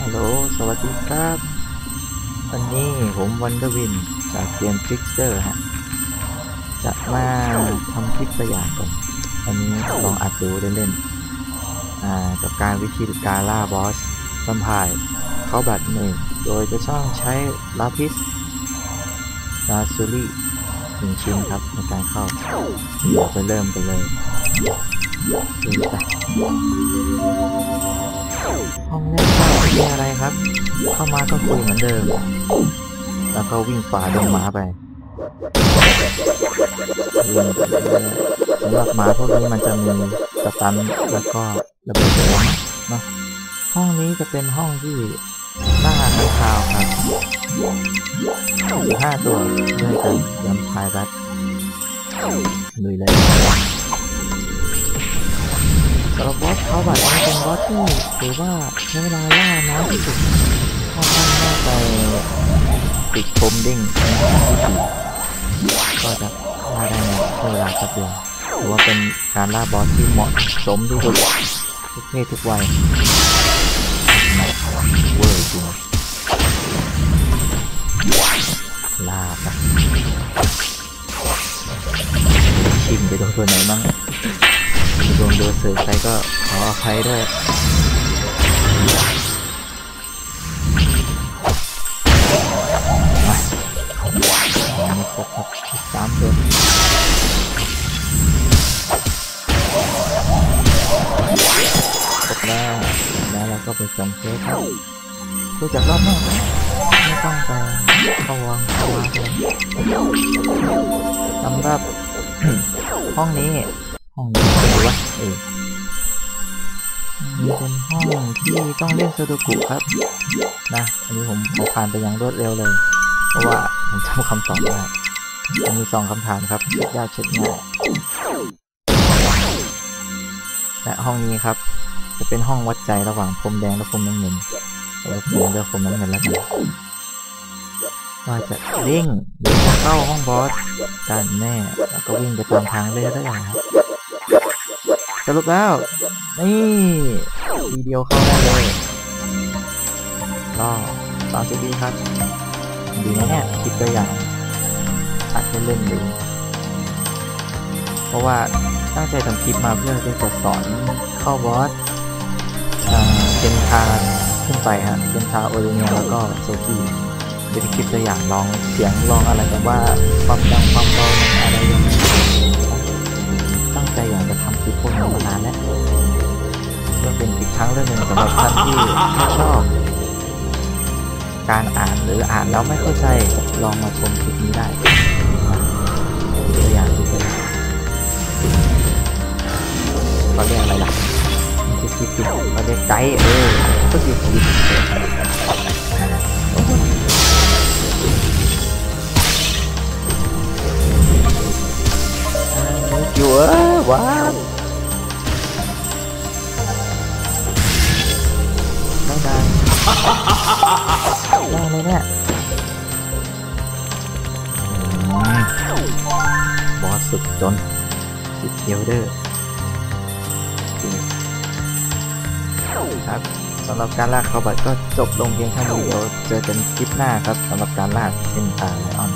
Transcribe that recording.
ฮัลโหล สวัสดีครับ วันนี้ผมวันเดวินจากเกมฟิกเซอร์ฮะ จะมาทำคลิปตัวอย่างก่อนอันนี้ลองอัดดูเล่นๆ อ่า กับการวิธีการล่าบอสสัมพายเข้าบัตรหนึ่ง โดยจะช่องใช้ลาพิสลาซูรี่หนึ่งชิ้นครับในการเข้าเดี๋ยวไปเริ่มกันเลยดูไป ห้องแรกไม่มีอะไรครับ เข้ามาก็คุยเหมือนเดิม แล้วก็วิ่งฝ่าดงหมาไปวิ่งไปเรื่อยสำหรับหมาพวกนี้มันจะมีสตันแล้วก็ระเบิดแรงเนาะห้องนี้จะเป็นห้องที่ล่าค้างคาวครับสิบห้าตัวด้วยกันยำพายรัดลุยเลยสำหรับ เขาบัตรเป็นบอสที่ถือว่าใช้เวลาล่าน้อยที่สุดค่อนข้างน่าไปติดคมดิ้งก็จะล่าได้ในช่วงเวลาแป๊บเดียวถือว่าเป็นการล่าบอสที่เหมาะสมที่สุดทุกเพศทุกวัยเวอร์จริงล่าไปชิมไปโดนตัวไหนมั่ง โดนโดนสือใครก็ขออภัยด้วยไม่ครบครับอีกสามตัวครบแล้วแล้วเราก็ไปส่งเฟสครับดูจากรอบนอกนะไม่ต้องไปเขาวังเข้าวางเลยสำหรับห้องนี้ ห้องนี้เป็นวะเออนี่เป็นห้องที่ต้องเล่นซูโดกุครับ นะอันนี้ผมขอผ่านไปอย่างรวดเร็วเลย เพราะว่าผมจำคำตอบไม่ได้มันมีสองคำถามครับเช็ดยากเช็ดง่ายและห้องนี้ครับ จะเป็นห้องวัดใจระหว่างพรมแดงและพรมน้ำเงินเราผมเลือกพรมน้ำเงินแล้วกันว่าจะเด้งหรือจะเข้าห้องบอสกันแน่แล้วก็วิ่งไปตามทางเลือกได้อย่างครับ สรุปแล้ว นี่ทีเดียวเข้าได้เลยก็สามสิบวิครับ ดีนะเนี่ยคลิปตัวอย่างอัดเล่นๆดูเพราะว่าตั้งใจทำคลิปมาเพื่อที่จะสอนเข้าบอสอ่าเจนทาขึ้นไปฮะเจนทาโอเรเนียแล้วก็โซฟี่เป็นคลิปตัวอย่างลองเสียงลองอะไรกันว่าความดังความเบาอะไรยังไง ใจอยากจะทำคลิปพวกนี้มานานแล้วเพื่อเป็นอีกครั้งเรื่องหนึ่งสำหรับท่านที่ไม่ชอบ การอ่านหรืออ่านแล้วไม่เข้าใจลองมาชมคลิปนี้ได้ตัวอย่างตัวอย่างเขาเรียกอะไรล่ะคลิปคลิปเขาเรียกไกด์เออก็คือคลิป อยู่เออว้าวไม่ได้ได้เลยเนี่ยบอสสุดจนสิเทียวเดอร์ครับสำหรับการลากเขาบัตรก็จบลงเพียงเท่านี้เดี๋ยวเจอกันคลิปหน้าครับสำหรับการลากเส้นทาไลออน